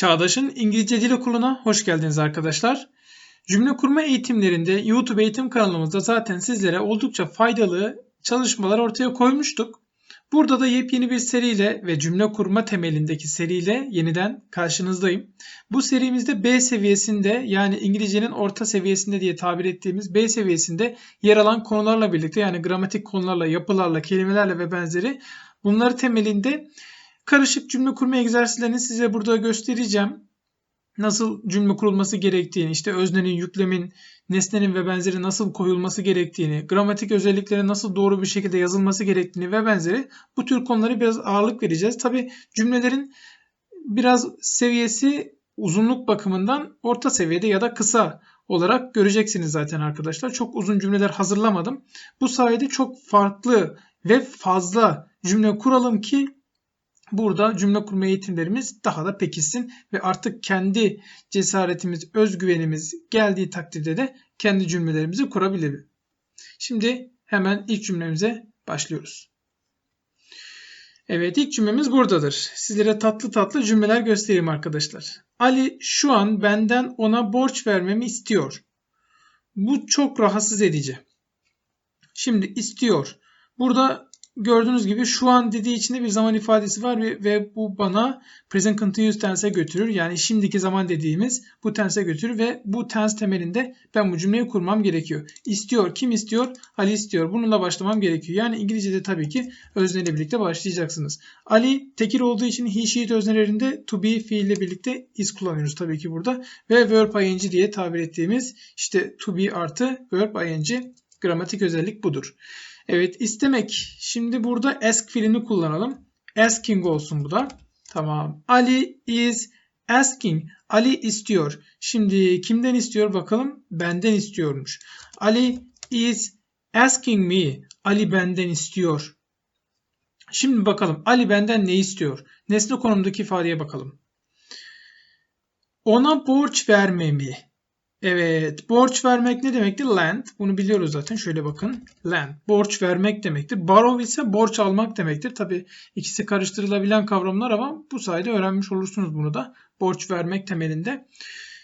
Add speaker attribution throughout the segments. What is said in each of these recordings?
Speaker 1: Çağdaş'ın İngilizce Dil Okulu'na hoş geldiniz arkadaşlar. Cümle kurma eğitimlerinde YouTube eğitim kanalımızda zaten sizlere oldukça faydalı çalışmalar ortaya koymuştuk. Burada da yepyeni bir seriyle ve cümle kurma temelindeki seriyle yeniden karşınızdayım. Bu serimizde B seviyesinde yani İngilizcenin orta seviyesinde diye tabir ettiğimiz B seviyesinde yer alan konularla birlikte yani gramatik konularla, yapılarla, kelimelerle ve benzeri bunları temelinde Karışık cümle kurma egzersizlerini size burada göstereceğim. Nasıl cümle kurulması gerektiğini, işte öznenin, yüklemin, nesnenin ve benzeri nasıl koyulması gerektiğini, gramatik özellikleri nasıl doğru bir şekilde yazılması gerektiğini ve benzeri bu tür konuları biraz ağırlık vereceğiz. Tabi cümlelerin biraz seviyesi uzunluk bakımından orta seviyede ya da kısa olarak göreceksiniz zaten arkadaşlar. Çok uzun cümleler hazırlamadım. Bu sayede çok farklı ve fazla cümle kuralım ki Burada cümle kurma eğitimlerimiz daha da pekişsin ve artık kendi cesaretimiz, özgüvenimiz geldiği takdirde de kendi cümlelerimizi kurabilirim. Şimdi hemen ilk cümlemize başlıyoruz. Evet ilk cümlemiz buradadır. Sizlere tatlı tatlı cümleler göstereyim arkadaşlar. Ali şu an benden ona borç vermemi istiyor. Bu çok rahatsız edici. Şimdi istiyor. Burada gördüğünüz gibi şu an dediği içinde bir zaman ifadesi var ve, ve bu bana present continuous tense'e götürür. Yani şimdiki zaman dediğimiz bu tense'e götürür ve bu tense temelinde ben bu cümleyi kurmam gerekiyor. İstiyor. Kim istiyor? Ali istiyor. Bununla başlamam gerekiyor. Yani İngilizce'de tabii ki özneyle birlikte başlayacaksınız. Ali tekil olduğu için he, she öznelerinde to be fiille birlikte is kullanıyoruz tabii ki burada. Ve verb ing diye tabir ettiğimiz işte to be artı verb ing gramatik özellik budur. Evet istemek. Şimdi burada ask fiilini kullanalım. Asking olsun bu da. Tamam. Ali is asking. Ali istiyor. Şimdi kimden istiyor bakalım? Benden istiyormuş. Ali is asking me. Ali benden istiyor. Şimdi bakalım Ali benden ne istiyor? Nesne konumdaki ifadeye bakalım. Ona borç vermemi. Evet. Borç vermek ne demektir? Lend. Bunu biliyoruz zaten. Şöyle bakın. Lend. Borç vermek demektir. Borrow ise borç almak demektir. Tabi ikisi karıştırılabilen kavramlar ama bu sayede öğrenmiş olursunuz bunu da. Borç vermek temelinde.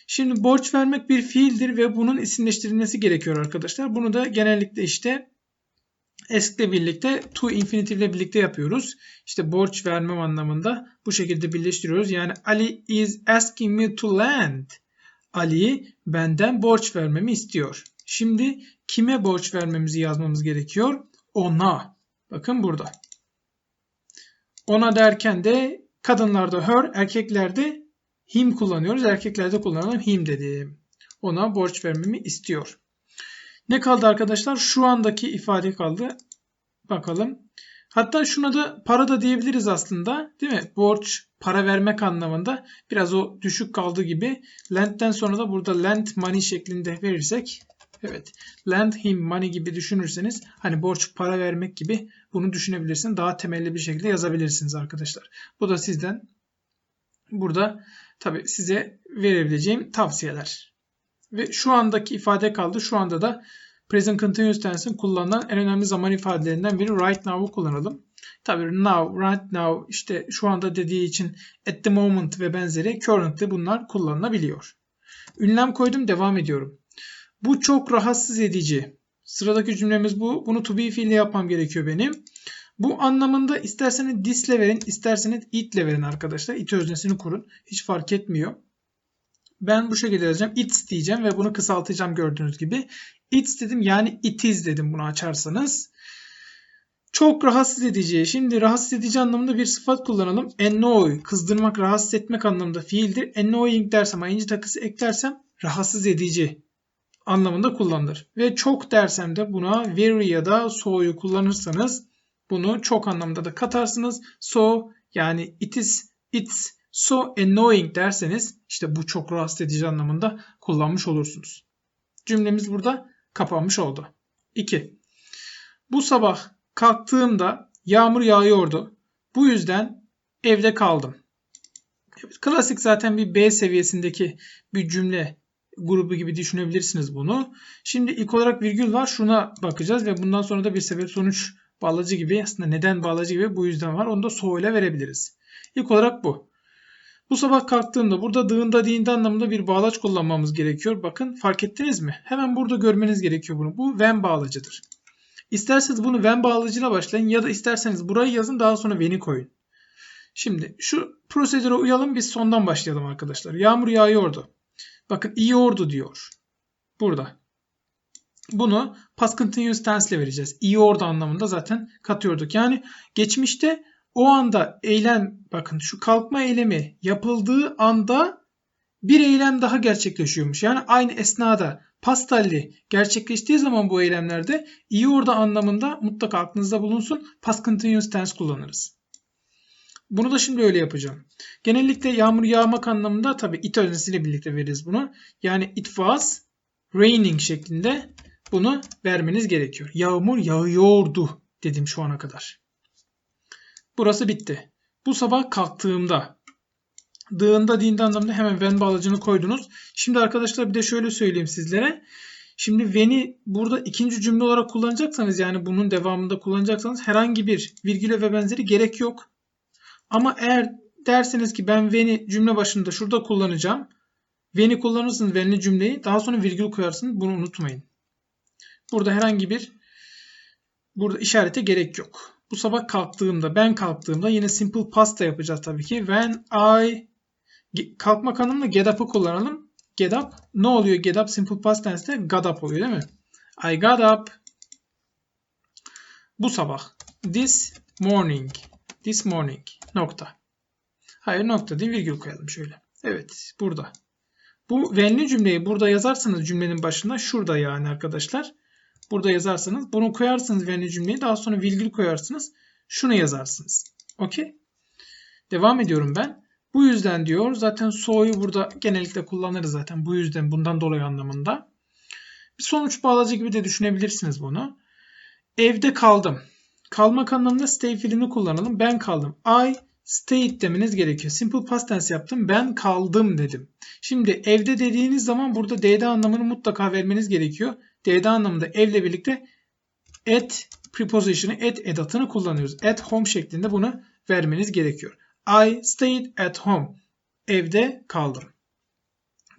Speaker 1: Şimdi borç vermek bir fiildir ve bunun isimleştirilmesi gerekiyor arkadaşlar. Bunu da genellikle işte ask ile birlikte to infinitive ile birlikte yapıyoruz. İşte borç vermem anlamında bu şekilde birleştiriyoruz. Yani Ali is asking me to lend. Ali benden borç vermemi istiyor. Şimdi kime borç vermemizi yazmamız gerekiyor? Ona. Bakın burada. Ona derken de kadınlarda her, erkeklerde him kullanıyoruz. Erkeklerde kullanılan him dedim. Ona borç vermemi istiyor. Ne kaldı arkadaşlar? Şu andaki ifade kaldı. Bakalım. Hatta şuna da para da diyebiliriz aslında. Değil mi? Borç, para vermek anlamında. Biraz o düşük kaldığı gibi. Lend'den sonra da burada lend money şeklinde verirsek. Evet. Lend him money gibi düşünürseniz hani borç para vermek gibi bunu düşünebilirsiniz. Daha temelli bir şekilde yazabilirsiniz arkadaşlar. Bu da sizden burada tabi size verebileceğim tavsiyeler. Ve şu andaki ifade kaldı. Şu anda da Present Continuous Tense'in kullanılan en önemli zaman ifadelerinden biri right now'u kullanalım. Tabii now, right now işte şu anda dediği için at the moment ve benzeri currently bunlar kullanılabiliyor. Ünlem koydum devam ediyorum. Bu çok rahatsız edici. Sıradaki cümlemiz bu. Bunu to be fiille yapmam gerekiyor benim. Bu anlamında isterseniz this'le verin, isterseniz it'le verin arkadaşlar. It öznesini kurun. Hiç fark etmiyor. Ben bu şekilde yazacağım. It's diyeceğim ve bunu kısaltacağım gördüğünüz gibi. It's dedim yani it is dedim bunu açarsanız. Çok rahatsız edici. Şimdi rahatsız edici anlamında bir sıfat kullanalım. Annoy, kızdırmak, rahatsız etmek anlamında fiildir. Annoying dersem, ing takısı eklersem rahatsız edici anlamında kullanılır. Ve çok dersem de buna very ya da so'yu kullanırsanız bunu çok anlamda da katarsınız. So yani it is, it's so annoying derseniz işte bu çok rahatsız edici anlamında kullanmış olursunuz. Cümlemiz burada kapanmış oldu. 2. Bu sabah kalktığımda yağmur yağıyordu. Bu yüzden evde kaldım. Evet, klasik zaten bir B seviyesindeki bir cümle grubu gibi düşünebilirsiniz bunu. Şimdi ilk olarak virgül var. Şuna bakacağız ve bundan sonra da bir sebep sonuç bağlacı gibi aslında neden bağlacı gibi bu yüzden var. Onu da so verebiliriz. İlk olarak bu. Bu sabah kalktığımda burada dığında dinde anlamında bir bağlaç kullanmamız gerekiyor. Bakın fark ettiniz mi? Hemen burada görmeniz gerekiyor bunu. Bu when bağlacıdır. İsterseniz bunu when bağlacıyla başlayın ya da isterseniz burayı yazın daha sonra when'i koyun. Şimdi şu prosedüre uyalım biz sondan başlayalım arkadaşlar. Yağmur yağıyordu. Bakın yiyordu diyor. Burada. Bunu past continuous tense ile vereceğiz. Yiyordu anlamında zaten katıyorduk. Yani geçmişte o anda eylem bakın şu kalkma eylemi yapıldığı anda bir eylem daha gerçekleşiyormuş. Yani aynı esnada pastalli gerçekleştiği zaman bu eylemlerde iyi orada anlamında mutlaka aklınızda bulunsun past continuous tense kullanırız. Bunu da şimdi öyle yapacağım. Genellikle yağmur yağmak anlamında tabi it öznesiyle birlikte veririz bunu. Yani it was raining şeklinde bunu vermeniz gerekiyor. Yağmur yağıyordu dedim şu ana kadar. Burası bitti. Bu sabah kalktığımda dığında dinde anlamında hemen when bağlacını koydunuz. Şimdi arkadaşlar bir de şöyle söyleyeyim sizlere. Şimdi when'i burada ikinci cümle olarak kullanacaksanız yani bunun devamında kullanacaksanız herhangi bir virgüle ve benzeri gerek yok. Ama eğer derseniz ki ben when'i cümle başında şurada kullanacağım. When'i kullanırsınız when'li cümleyi daha sonra virgül koyarsınız bunu unutmayın. Burada herhangi bir burada işarete gerek yok bu sabah kalktığımda, ben kalktığımda yine simple past da yapacağız tabii ki. When I kalkmak anlamında get up'ı kullanalım. Get up ne oluyor get up simple past tense'de got up oluyor değil mi? I got up bu sabah. This morning. This morning. Nokta. Hayır nokta değil virgül koyalım şöyle. Evet burada. Bu when'li cümleyi burada yazarsanız cümlenin başında şurada yani arkadaşlar. Burada yazarsanız bunu koyarsınız verilen cümleyi daha sonra virgül koyarsınız. Şunu yazarsınız. Okey. Devam ediyorum ben. Bu yüzden diyor zaten so'yu burada genellikle kullanırız zaten. Bu yüzden bundan dolayı anlamında. Bir sonuç bağlacı gibi de düşünebilirsiniz bunu. Evde kaldım. Kalmak anlamında stay fiilini kullanalım. Ben kaldım. I stayed demeniz gerekiyor. Simple past tense yaptım. Ben kaldım dedim. Şimdi evde dediğiniz zaman burada D'de anlamını mutlaka vermeniz gerekiyor. D'de anlamında evle birlikte at preposition'ı at edatını kullanıyoruz. At home şeklinde bunu vermeniz gerekiyor. I stayed at home. Evde kaldım.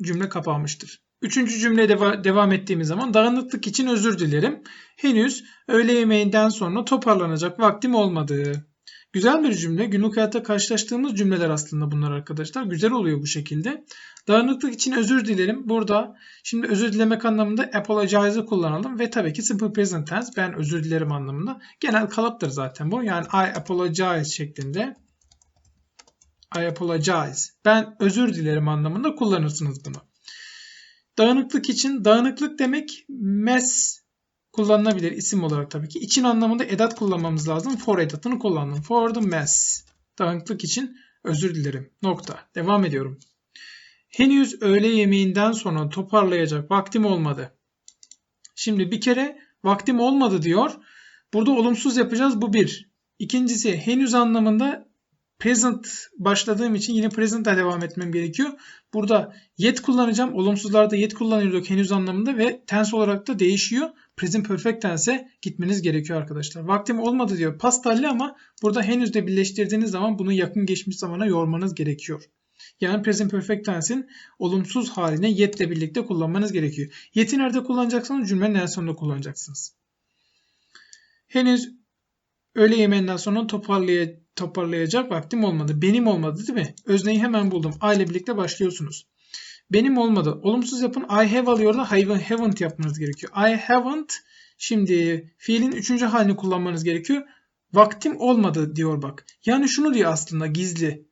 Speaker 1: Cümle kapanmıştır. Üçüncü cümle deva devam ettiğimiz zaman dağınıklık için özür dilerim. Henüz öğle yemeğinden sonra toparlanacak vaktim olmadı. Güzel bir cümle. Günlük hayatta karşılaştığımız cümleler aslında bunlar arkadaşlar. Güzel oluyor bu şekilde. Dağınıklık için özür dilerim. Burada şimdi özür dilemek anlamında apologize'ı kullanalım ve tabii ki simple present tense ben özür dilerim anlamında. Genel kalıptır zaten bu. Yani I apologize şeklinde. I apologize. Ben özür dilerim anlamında kullanırsınız bunu. Dağınıklık için dağınıklık demek mess kullanılabilir isim olarak tabii ki. İçin anlamında edat kullanmamız lazım. For edatını kullandım. For the mess. Dağınıklık için özür dilerim. Nokta. Devam ediyorum. Henüz öğle yemeğinden sonra toparlayacak vaktim olmadı. Şimdi bir kere vaktim olmadı diyor. Burada olumsuz yapacağız. Bu bir. İkincisi henüz anlamında present başladığım için yine present'la devam etmem gerekiyor. Burada yet kullanacağım. Olumsuzlarda yet kullanıyorduk henüz anlamında ve tense olarak da değişiyor. Present perfect tense'e gitmeniz gerekiyor arkadaşlar. Vaktim olmadı diyor. Pastalli ama burada henüz de birleştirdiğiniz zaman bunu yakın geçmiş zamana yormanız gerekiyor. Yani present perfect tense'in olumsuz haline yet ile birlikte kullanmanız gerekiyor. Yet'i nerede kullanacaksınız? Cümlenin en sonunda kullanacaksınız. Henüz öğle yemeğinden sonra toparlay toparlayacak vaktim olmadı. Benim olmadı değil mi? Özneyi hemen buldum. I ile birlikte başlıyorsunuz. Benim olmadı. Olumsuz yapın. I have alıyor da haven't yapmanız gerekiyor. I haven't şimdi fiilin üçüncü halini kullanmanız gerekiyor. Vaktim olmadı diyor bak. Yani şunu diyor aslında gizli.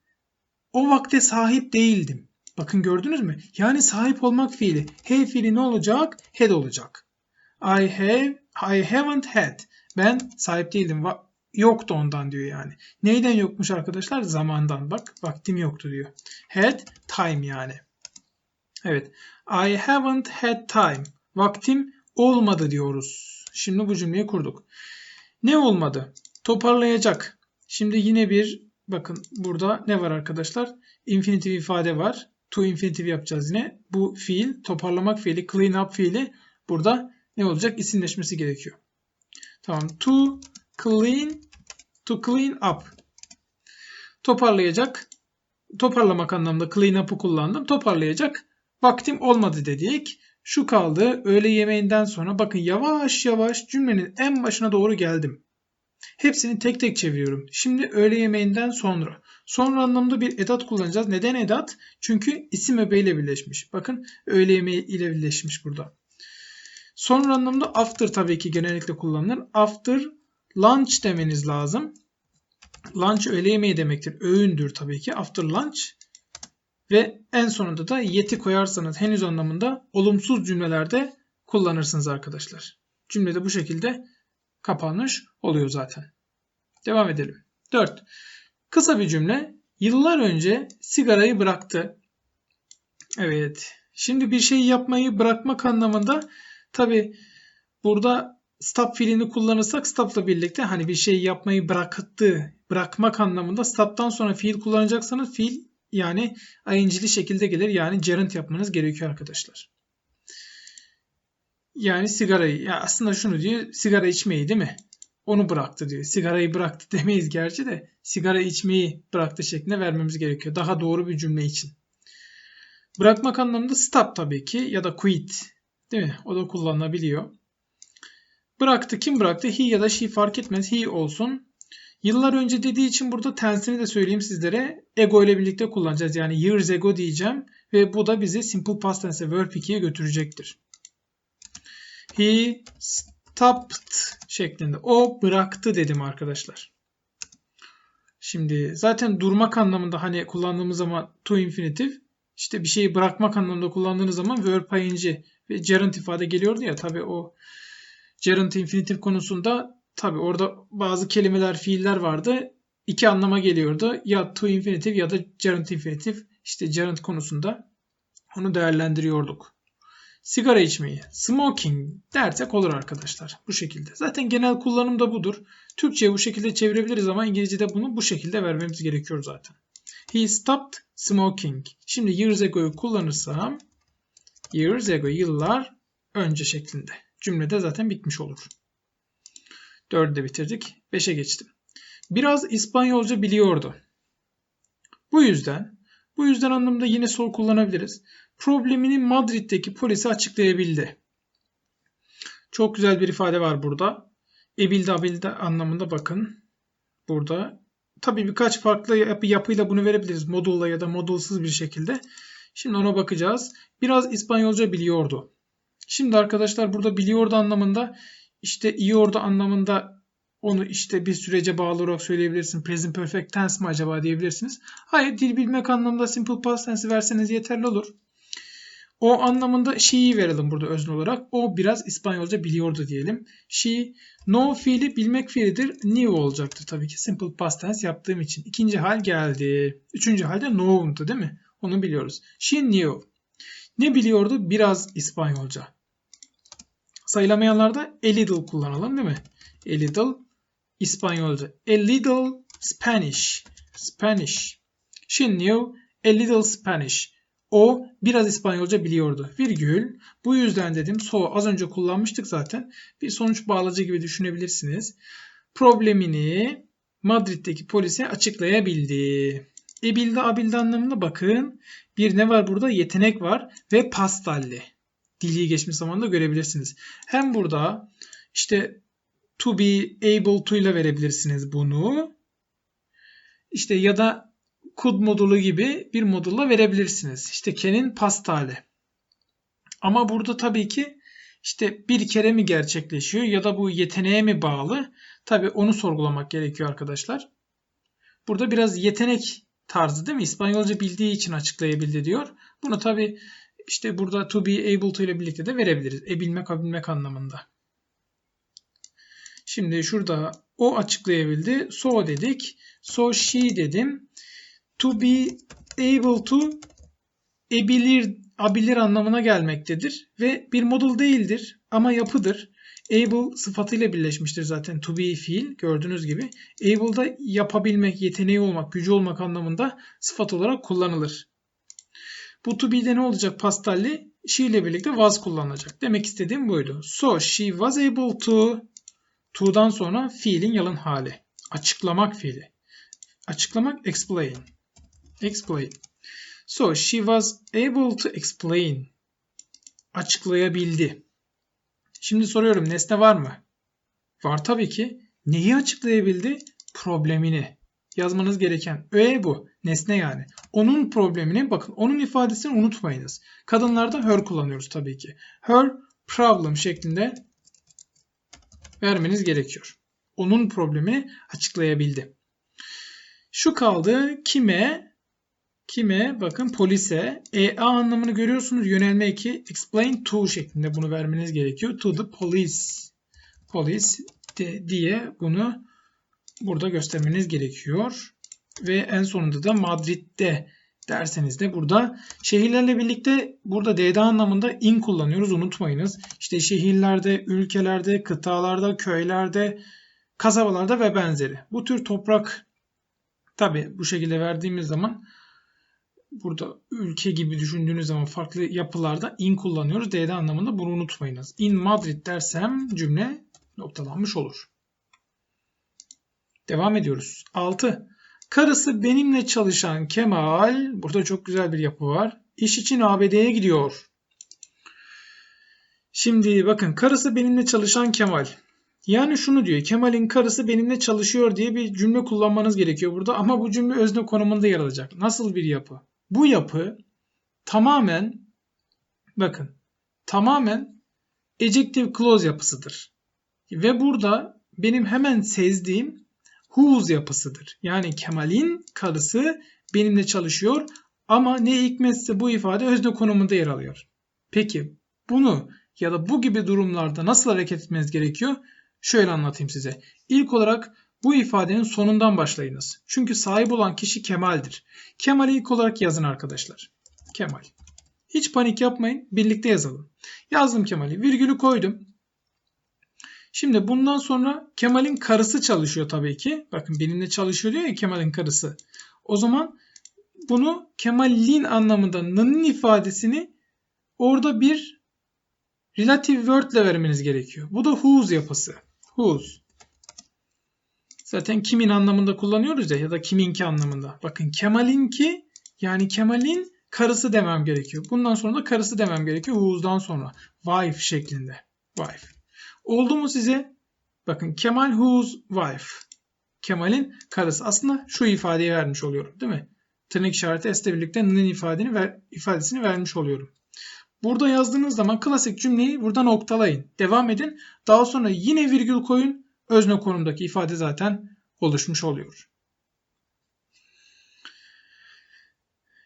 Speaker 1: O vakte sahip değildim. Bakın gördünüz mü? Yani sahip olmak fiili. Have fiili ne olacak? Had olacak. I have, I haven't had. Ben sahip değildim. Yoktu ondan diyor yani. Neyden yokmuş arkadaşlar? Zamandan. Bak vaktim yoktu diyor. Had time yani. Evet. I haven't had time. Vaktim olmadı diyoruz. Şimdi bu cümleyi kurduk. Ne olmadı? Toparlayacak. Şimdi yine bir bakın burada ne var arkadaşlar? Infinitive ifade var. To infinitive yapacağız yine. Bu fiil toparlamak fiili, clean up fiili burada ne olacak? İsimleşmesi gerekiyor. Tamam. To clean to clean up. Toparlayacak toparlamak anlamında clean up'ı kullandım. Toparlayacak vaktim olmadı dedik. Şu kaldı. Öğle yemeğinden sonra bakın yavaş yavaş cümlenin en başına doğru geldim. Hepsini tek tek çeviriyorum. Şimdi öğle yemeğinden sonra. Sonra anlamda bir edat kullanacağız. Neden edat? Çünkü isim öbe birleşmiş. Bakın öğle yemeği ile birleşmiş burada. Sonra anlamda after tabii ki genellikle kullanılır. After lunch demeniz lazım. Lunch öğle yemeği demektir. Öğündür tabii ki. After lunch. Ve en sonunda da yeti koyarsanız henüz anlamında olumsuz cümlelerde kullanırsınız arkadaşlar. Cümlede bu şekilde kapanmış oluyor zaten. Devam edelim. 4. Kısa bir cümle. Yıllar önce sigarayı bıraktı. Evet. Şimdi bir şey yapmayı bırakmak anlamında tabi burada stop fiilini kullanırsak stopla birlikte hani bir şey yapmayı bıraktı, bırakmak anlamında stop'tan sonra fiil kullanacaksanız fiil yani ing'li şekilde gelir. Yani gerund yapmanız gerekiyor arkadaşlar. Yani sigarayı ya aslında şunu diyor sigara içmeyi değil mi? Onu bıraktı diyor. Sigarayı bıraktı demeyiz gerçi de sigara içmeyi bıraktı şeklinde vermemiz gerekiyor. Daha doğru bir cümle için. Bırakmak anlamında stop tabii ki ya da quit değil mi? O da kullanılabiliyor. Bıraktı kim bıraktı? He ya da she fark etmez. He olsun. Yıllar önce dediği için burada tense'ini de söyleyeyim sizlere. Ego ile birlikte kullanacağız. Yani years ago diyeceğim. Ve bu da bizi simple past tense verb 2'ye götürecektir. He stopped şeklinde. O bıraktı dedim arkadaşlar. Şimdi zaten durmak anlamında hani kullandığımız zaman to infinitive işte bir şeyi bırakmak anlamında kullandığınız zaman verb ing ve gerund ifade geliyordu ya tabi o gerund infinitive konusunda tabi orada bazı kelimeler fiiller vardı iki anlama geliyordu ya to infinitive ya da gerund infinitive işte gerund konusunda onu değerlendiriyorduk sigara içmeyi, smoking dersek olur arkadaşlar. Bu şekilde. Zaten genel kullanım da budur. Türkçe'ye bu şekilde çevirebiliriz ama İngilizce'de bunu bu şekilde vermemiz gerekiyor zaten. He stopped smoking. Şimdi years ago'yu kullanırsam years ago yıllar önce şeklinde. Cümlede zaten bitmiş olur. Dördü de bitirdik. Beşe geçtim. Biraz İspanyolca biliyordu. Bu yüzden bu yüzden anlamda yine sol kullanabiliriz problemini Madrid'deki polise açıklayabildi. Çok güzel bir ifade var burada. Ebilde abilde anlamında bakın. Burada. Tabi birkaç farklı yapı, yapıyla bunu verebiliriz. Modulla ya da modulsuz bir şekilde. Şimdi ona bakacağız. Biraz İspanyolca biliyordu. Şimdi arkadaşlar burada biliyordu anlamında işte iyi orada anlamında onu işte bir sürece bağlı olarak söyleyebilirsin. Present perfect tense mi acaba diyebilirsiniz. Hayır dil bilmek anlamında simple past tense verseniz yeterli olur. O anlamında she'yi verelim burada özne olarak. O biraz İspanyolca biliyordu diyelim. She, know fiili bilmek fiilidir. Knew olacaktır tabii ki. Simple past tense yaptığım için. İkinci hal geldi. Üçüncü halde know'du değil mi? Onu biliyoruz. She knew. Ne biliyordu? Biraz İspanyolca. Sayılamayanlarda a little kullanalım değil mi? A little İspanyolca. A little Spanish. Spanish. She knew a little Spanish. O biraz İspanyolca biliyordu. Virgül. Bu yüzden dedim. So az önce kullanmıştık zaten. Bir sonuç bağlacı gibi düşünebilirsiniz. Problemini Madrid'deki polise açıklayabildi. Ebilde abilde anlamında bakın. Bir ne var burada? Yetenek var ve pastalli. Dili geçmiş zamanda görebilirsiniz. Hem burada işte to be able to ile verebilirsiniz bunu. İşte ya da could modulu gibi bir modulla verebilirsiniz. İşte Ken'in pastali. Ama burada tabii ki işte bir kere mi gerçekleşiyor ya da bu yeteneğe mi bağlı? Tabii onu sorgulamak gerekiyor arkadaşlar. Burada biraz yetenek tarzı değil mi? İspanyolca bildiği için açıklayabildi diyor. Bunu tabii işte burada to be able to ile birlikte de verebiliriz. E bilmek, abilmek anlamında. Şimdi şurada o açıklayabildi. So dedik. So she dedim to be able to ebilir, abilir anlamına gelmektedir ve bir model değildir ama yapıdır. Able sıfatıyla birleşmiştir zaten to be fiil gördüğünüz gibi. Able da yapabilmek, yeteneği olmak, gücü olmak anlamında sıfat olarak kullanılır. Bu to be'de ne olacak pastalli? She ile birlikte was kullanılacak. Demek istediğim buydu. So she was able to to'dan sonra fiilin yalın hali. Açıklamak fiili. Açıklamak explain. Explain. So she was able to explain. Açıklayabildi. Şimdi soruyorum nesne var mı? Var tabii ki. Neyi açıklayabildi? Problemini. Yazmanız gereken öğe bu. Nesne yani. Onun problemini bakın onun ifadesini unutmayınız. Kadınlarda her kullanıyoruz tabii ki. Her problem şeklinde vermeniz gerekiyor. Onun problemini açıklayabildi. Şu kaldı kime Kime? Bakın polise. EA anlamını görüyorsunuz. Yönelme 2. Explain to şeklinde bunu vermeniz gerekiyor. To the police. Police de, diye bunu burada göstermeniz gerekiyor. Ve en sonunda da Madrid'de derseniz de burada şehirlerle birlikte burada D'de anlamında in kullanıyoruz. Unutmayınız. İşte şehirlerde, ülkelerde, kıtalarda, köylerde, kasabalarda ve benzeri. Bu tür toprak tabi bu şekilde verdiğimiz zaman burada ülke gibi düşündüğünüz zaman farklı yapılarda in kullanıyoruz. D'de anlamında bunu unutmayınız. In Madrid dersem cümle noktalanmış olur. Devam ediyoruz. 6. Karısı benimle çalışan Kemal, burada çok güzel bir yapı var. İş için ABD'ye gidiyor. Şimdi bakın karısı benimle çalışan Kemal. Yani şunu diyor. Kemal'in karısı benimle çalışıyor diye bir cümle kullanmanız gerekiyor burada. Ama bu cümle özne konumunda yer alacak. Nasıl bir yapı? Bu yapı tamamen bakın tamamen ejective clause yapısıdır. Ve burada benim hemen sezdiğim whose yapısıdır. Yani Kemal'in karısı benimle çalışıyor ama ne hikmetse bu ifade özne konumunda yer alıyor. Peki bunu ya da bu gibi durumlarda nasıl hareket etmeniz gerekiyor? Şöyle anlatayım size. İlk olarak bu ifadenin sonundan başlayınız. Çünkü sahip olan kişi Kemal'dir. Kemal'i ilk olarak yazın arkadaşlar. Kemal. Hiç panik yapmayın. Birlikte yazalım. Yazdım Kemal'i. Virgülü koydum. Şimdi bundan sonra Kemal'in karısı çalışıyor tabii ki. Bakın benimle çalışıyor diyor ya Kemal'in karısı. O zaman bunu Kemal'in anlamında n'ın ifadesini orada bir relative word ile vermeniz gerekiyor. Bu da whose yapısı. Whose. Zaten kimin anlamında kullanıyoruz ya ya da kiminki anlamında. Bakın Kemal'inki yani Kemal'in karısı demem gerekiyor. Bundan sonra da karısı demem gerekiyor. Who's'dan sonra. Wife şeklinde. Wife. Oldu mu size? Bakın Kemal whose wife. Kemal'in karısı. Aslında şu ifadeyi vermiş oluyorum değil mi? Tırnak işareti s'le birlikte n'ın ifadeni ver, ifadesini vermiş oluyorum. Burada yazdığınız zaman klasik cümleyi burada noktalayın. Devam edin. Daha sonra yine virgül koyun özne konumdaki ifade zaten oluşmuş oluyor.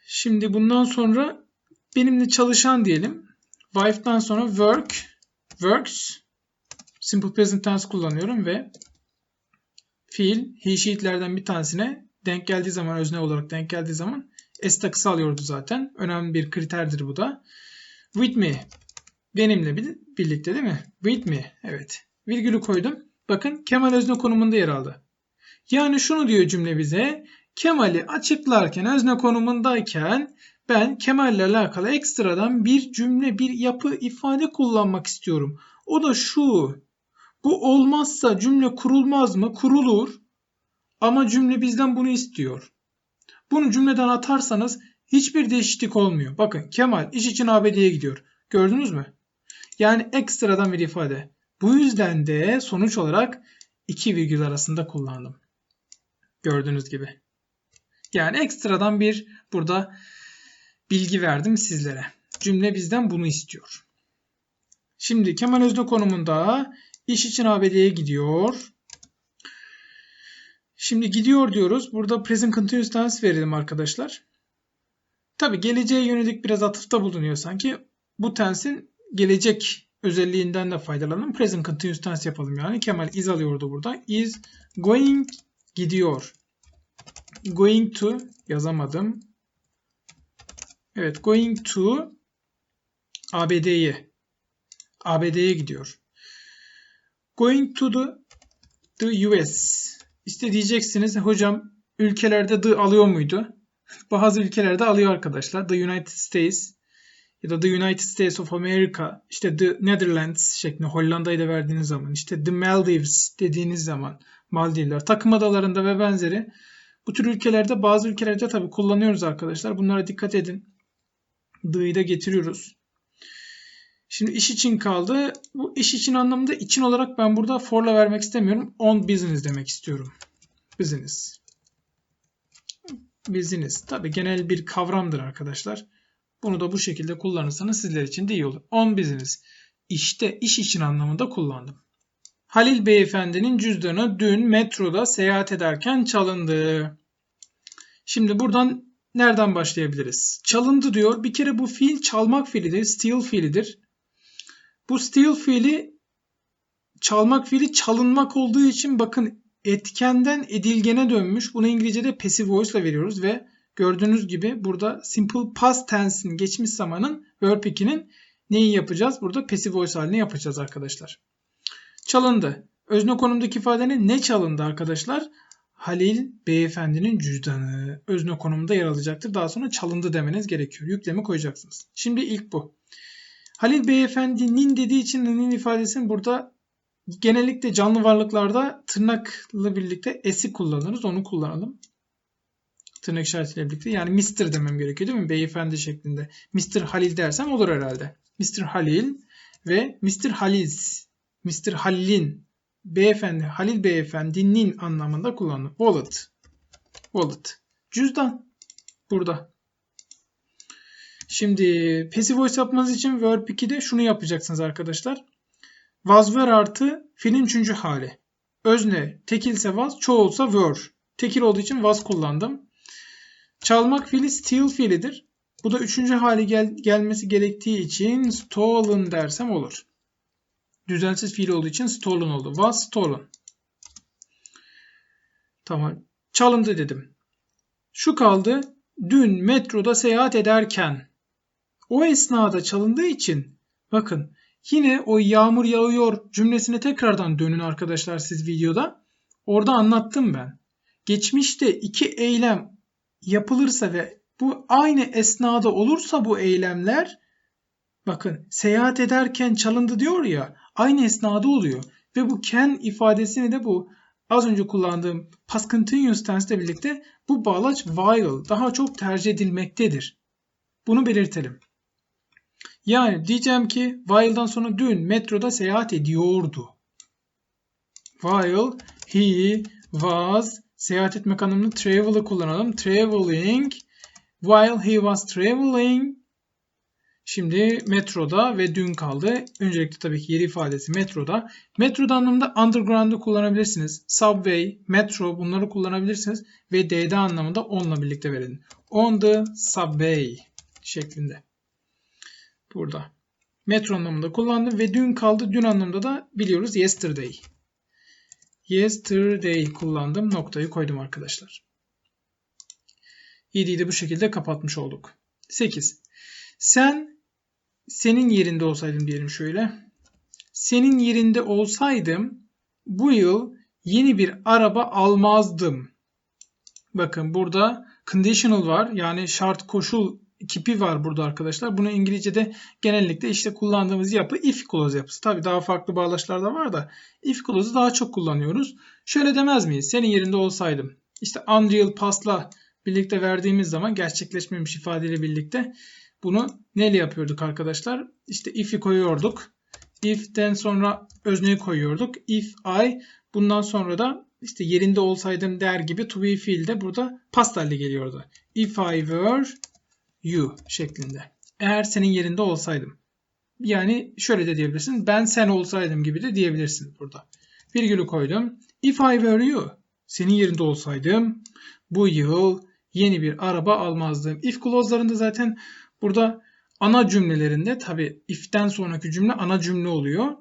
Speaker 1: Şimdi bundan sonra benimle çalışan diyelim. Wife'dan sonra work, works, simple present tense kullanıyorum ve fiil he she'lerden bir tanesine denk geldiği zaman özne olarak denk geldiği zaman s takısı alıyordu zaten. Önemli bir kriterdir bu da. With me benimle birlikte değil mi? With me evet. Virgülü koydum. Bakın Kemal özne konumunda yer aldı. Yani şunu diyor cümle bize. Kemal'i açıklarken özne konumundayken ben Kemal'le alakalı ekstradan bir cümle, bir yapı, ifade kullanmak istiyorum. O da şu. Bu olmazsa cümle kurulmaz mı? Kurulur. Ama cümle bizden bunu istiyor. Bunu cümleden atarsanız hiçbir değişiklik olmuyor. Bakın Kemal iş için ABD'ye gidiyor. Gördünüz mü? Yani ekstradan bir ifade. Bu yüzden de sonuç olarak iki virgül arasında kullandım. Gördüğünüz gibi. Yani ekstradan bir burada bilgi verdim sizlere. Cümle bizden bunu istiyor. Şimdi Kemal Özne konumunda iş için ABD'ye gidiyor. Şimdi gidiyor diyoruz. Burada present continuous tense verelim arkadaşlar. Tabi geleceğe yönelik biraz atıfta bulunuyor sanki. Bu tense'in gelecek özelliğinden de faydalanın. Present continuous tense yapalım yani. Kemal is alıyordu burada. Is going gidiyor. Going to yazamadım. Evet going to ABD'ye. ABD'ye gidiyor. Going to the, the US. İşte diyeceksiniz hocam ülkelerde the alıyor muydu? Bazı ülkelerde alıyor arkadaşlar. The United States, ya da The United States of America, işte The Netherlands şeklinde Hollanda'yı da verdiğiniz zaman, işte The Maldives dediğiniz zaman Maldivler, takım adalarında ve benzeri Bu tür ülkelerde bazı ülkelerde tabi kullanıyoruz arkadaşlar. Bunlara dikkat edin. D'yı da getiriyoruz. Şimdi iş için kaldı. Bu iş için anlamında için olarak ben burada for'la vermek istemiyorum. On business demek istiyorum. Business. Business. Tabi genel bir kavramdır arkadaşlar. Bunu da bu şekilde kullanırsanız sizler için de iyi olur. On business. İşte iş için anlamında kullandım. Halil beyefendinin cüzdanı dün metroda seyahat ederken çalındı. Şimdi buradan nereden başlayabiliriz? Çalındı diyor. Bir kere bu fiil çalmak fiilidir. Steal fiilidir. Bu steal fiili çalmak fiili çalınmak olduğu için bakın etkenden edilgene dönmüş. Bunu İngilizce'de passive voice ile veriyoruz ve gördüğünüz gibi burada simple past tense'in geçmiş zamanın verb 2'nin neyi yapacağız? Burada passive voice halini yapacağız arkadaşlar. Çalındı. Özne konumdaki ifadenin ne çalındı arkadaşlar? Halil beyefendinin cüzdanı özne konumunda yer alacaktır. Daha sonra çalındı demeniz gerekiyor. Yüklemi koyacaksınız. Şimdi ilk bu. Halil beyefendinin dediği için nin ifadesini burada genellikle canlı varlıklarda tırnakla birlikte esi kullanırız. Onu kullanalım. Tırnak işaretiyle birlikte. Yani Mr demem gerekiyor değil mi? Beyefendi şeklinde. Mr. Halil dersem olur herhalde. Mr. Halil ve Mr. Halils. Mr. Halil'in beyefendi, Halil beyefendinin anlamında kullanılır. Wallet. Wallet. Cüzdan. Burada. Şimdi passive voice yapmanız için verb 2'de şunu yapacaksınız arkadaşlar. Was were artı fiilin üçüncü hali. Özne tekilse was, çoğulsa were. Tekil olduğu için was kullandım. Çalmak fiili steal fiilidir. Bu da üçüncü hali gel gelmesi gerektiği için stolen dersem olur. Düzensiz fiil olduğu için stolen oldu. Was stolen. Tamam. Çalındı dedim. Şu kaldı. Dün metroda seyahat ederken o esnada çalındığı için bakın yine o yağmur yağıyor cümlesine tekrardan dönün arkadaşlar siz videoda. Orada anlattım ben. Geçmişte iki eylem yapılırsa ve bu aynı esnada olursa bu eylemler bakın seyahat ederken çalındı diyor ya aynı esnada oluyor. Ve bu can ifadesini de bu az önce kullandığım past continuous tense ile birlikte bu bağlaç while daha çok tercih edilmektedir. Bunu belirtelim. Yani diyeceğim ki while'dan sonra dün metroda seyahat ediyordu. While he was seyahat etmek anlamında travel'ı kullanalım. Traveling while he was traveling Şimdi metroda ve dün kaldı. Öncelikle tabii ki yeri ifadesi metroda. Metroda anlamında underground'u kullanabilirsiniz. Subway, metro bunları kullanabilirsiniz. Ve D'de anlamında onunla birlikte verin. On the subway şeklinde. Burada. Metro anlamında kullandım ve dün kaldı. Dün anlamında da biliyoruz yesterday. Yesterday kullandım. Noktayı koydum arkadaşlar. 7'yi de bu şekilde kapatmış olduk. 8. Sen senin yerinde olsaydım diyelim şöyle. Senin yerinde olsaydım bu yıl yeni bir araba almazdım. Bakın burada conditional var. Yani şart koşul kipi var burada arkadaşlar. Bunu İngilizce'de genellikle işte kullandığımız yapı if clause yapısı. Tabii daha farklı bağlaçlar da var da if clause'u daha çok kullanıyoruz. Şöyle demez miyiz? Senin yerinde olsaydım. İşte unreal past'la birlikte verdiğimiz zaman gerçekleşmemiş ifadeyle birlikte bunu neyle yapıyorduk arkadaşlar? İşte if'i koyuyorduk. If'ten sonra özneyi koyuyorduk. If I bundan sonra da işte yerinde olsaydım der gibi to be fiil de burada past halde geliyordu. If I were you şeklinde. Eğer senin yerinde olsaydım. Yani şöyle de diyebilirsin. Ben sen olsaydım gibi de diyebilirsin burada. Virgülü koydum. If I were you. Senin yerinde olsaydım bu yıl yeni bir araba almazdım. If clause'larında zaten Burada ana cümlelerinde tabi if'ten sonraki cümle ana cümle oluyor.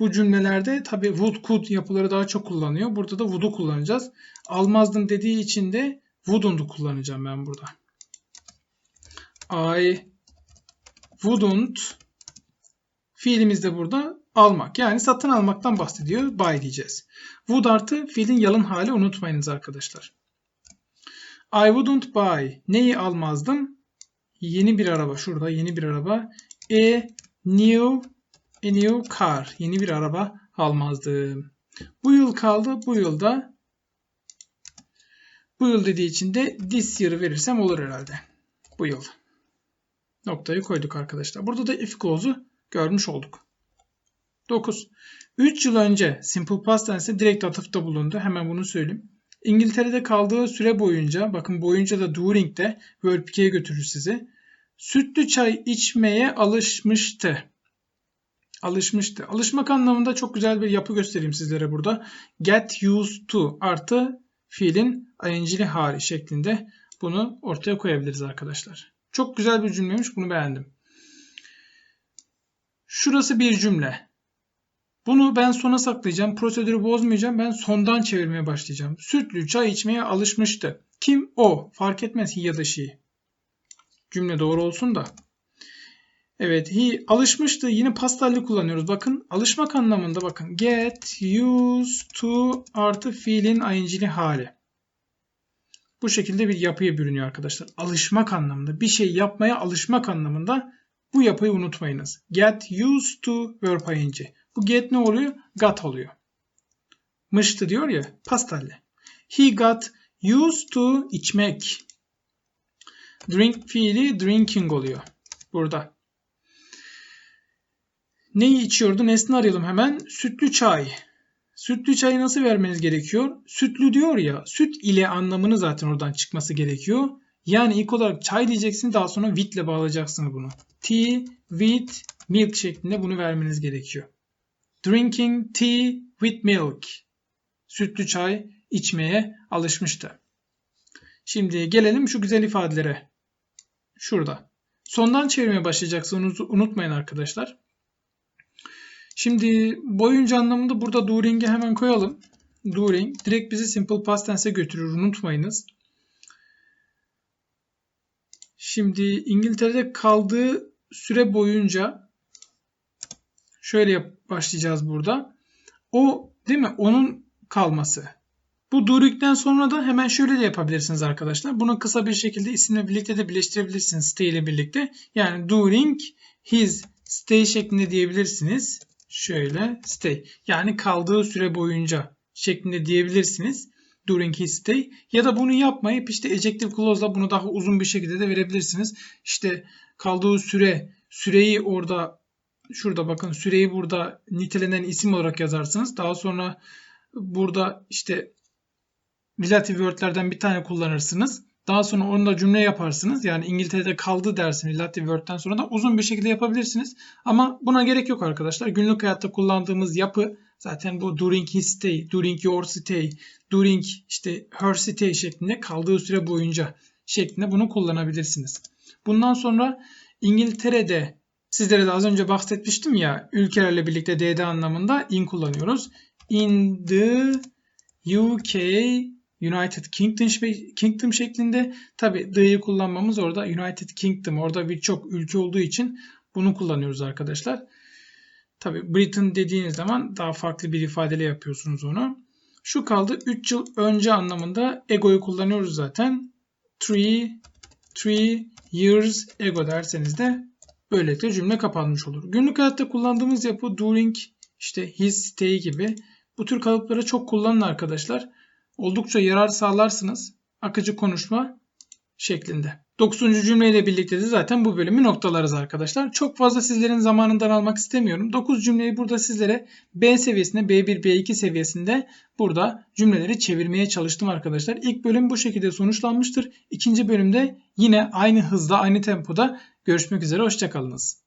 Speaker 1: Bu cümlelerde tabi would could yapıları daha çok kullanıyor. Burada da would'u kullanacağız. Almazdım dediği için de wouldn't'u kullanacağım ben burada. I wouldn't fiilimiz de burada almak. Yani satın almaktan bahsediyor. Buy diyeceğiz. Would artı fiilin yalın hali unutmayınız arkadaşlar. I wouldn't buy. Neyi almazdım? yeni bir araba şurada yeni bir araba a new a new car yeni bir araba almazdım. Bu yıl kaldı. Bu yılda Bu yıl dediği için de this year verirsem olur herhalde. Bu yıl. Noktayı koyduk arkadaşlar. Burada da if clause'u görmüş olduk. 9. 3 yıl önce simple past tense direkt atıfta bulundu. Hemen bunu söyleyeyim. İngiltere'de kaldığı süre boyunca, bakın boyunca da during'de verb 2'ye götürür sizi. Sütlü çay içmeye alışmıştı. Alışmıştı. Alışmak anlamında çok güzel bir yapı göstereyim sizlere burada. Get used to artı fiilin ing'li hali şeklinde bunu ortaya koyabiliriz arkadaşlar. Çok güzel bir cümleymiş. Bunu beğendim. Şurası bir cümle. Bunu ben sona saklayacağım. Prosedürü bozmayacağım. Ben sondan çevirmeye başlayacağım. Sütlü çay içmeye alışmıştı. Kim? O. Fark etmez ya da she. Cümle doğru olsun da. Evet he alışmıştı. Yine pastelli kullanıyoruz. Bakın alışmak anlamında bakın. Get used to artı fiilin ing'li hali. Bu şekilde bir yapıya bürünüyor arkadaşlar. Alışmak anlamında. Bir şey yapmaya alışmak anlamında bu yapıyı unutmayınız. Get used to verb ing. Bu get ne oluyor? Got oluyor. Mıştı diyor ya pastelli. He got used to içmek. Drink fiili drinking oluyor. Burada. Neyi içiyordu? Nesne arayalım hemen. Sütlü çay. Sütlü çayı nasıl vermeniz gerekiyor? Sütlü diyor ya. Süt ile anlamını zaten oradan çıkması gerekiyor. Yani ilk olarak çay diyeceksin daha sonra with ile bağlayacaksınız bunu. Tea, with, milk şeklinde bunu vermeniz gerekiyor. Drinking tea with milk. Sütlü çay içmeye alışmıştı. Şimdi gelelim şu güzel ifadelere. Şurada. Sondan çevirmeye başlayacaksınız unutmayın arkadaşlar. Şimdi boyunca anlamında burada during'i hemen koyalım. During direkt bizi simple past tense'e götürür unutmayınız. Şimdi İngiltere'de kaldığı süre boyunca şöyle başlayacağız burada. O değil mi? Onun kalması. Bu during'den sonra da hemen şöyle de yapabilirsiniz arkadaşlar. Bunu kısa bir şekilde isimle birlikte de birleştirebilirsiniz stay ile birlikte. Yani during his stay şeklinde diyebilirsiniz. Şöyle stay. Yani kaldığı süre boyunca şeklinde diyebilirsiniz. During his stay. Ya da bunu yapmayıp işte ejective clause'la bunu daha uzun bir şekilde de verebilirsiniz. İşte kaldığı süre, süreyi orada şurada bakın süreyi burada nitelenen isim olarak yazarsınız. Daha sonra burada işte relative word'lerden bir tane kullanırsınız. Daha sonra onu da cümle yaparsınız. Yani İngiltere'de kaldı dersiniz relative word'den sonra da uzun bir şekilde yapabilirsiniz. Ama buna gerek yok arkadaşlar. Günlük hayatta kullandığımız yapı zaten bu during his stay, during your stay, during işte her stay şeklinde kaldığı süre boyunca şeklinde bunu kullanabilirsiniz. Bundan sonra İngiltere'de sizlere de az önce bahsetmiştim ya ülkelerle birlikte DD anlamında in kullanıyoruz. In the UK United Kingdom, Kingdom şeklinde. Tabi the'yi kullanmamız orada United Kingdom. Orada birçok ülke olduğu için bunu kullanıyoruz arkadaşlar. Tabi Britain dediğiniz zaman daha farklı bir ifadeyle yapıyorsunuz onu. Şu kaldı 3 yıl önce anlamında ego'yu kullanıyoruz zaten. 3 3 years ago derseniz de böylelikle cümle kapanmış olur. Günlük hayatta kullandığımız yapı during, işte his, stay gibi bu tür kalıpları çok kullanın arkadaşlar oldukça yarar sağlarsınız. Akıcı konuşma şeklinde. 9. cümleyle birlikte de zaten bu bölümü noktalarız arkadaşlar. Çok fazla sizlerin zamanından almak istemiyorum. 9 cümleyi burada sizlere B seviyesinde, B1, B2 seviyesinde burada cümleleri çevirmeye çalıştım arkadaşlar. İlk bölüm bu şekilde sonuçlanmıştır. İkinci bölümde yine aynı hızda, aynı tempoda görüşmek üzere. Hoşçakalınız.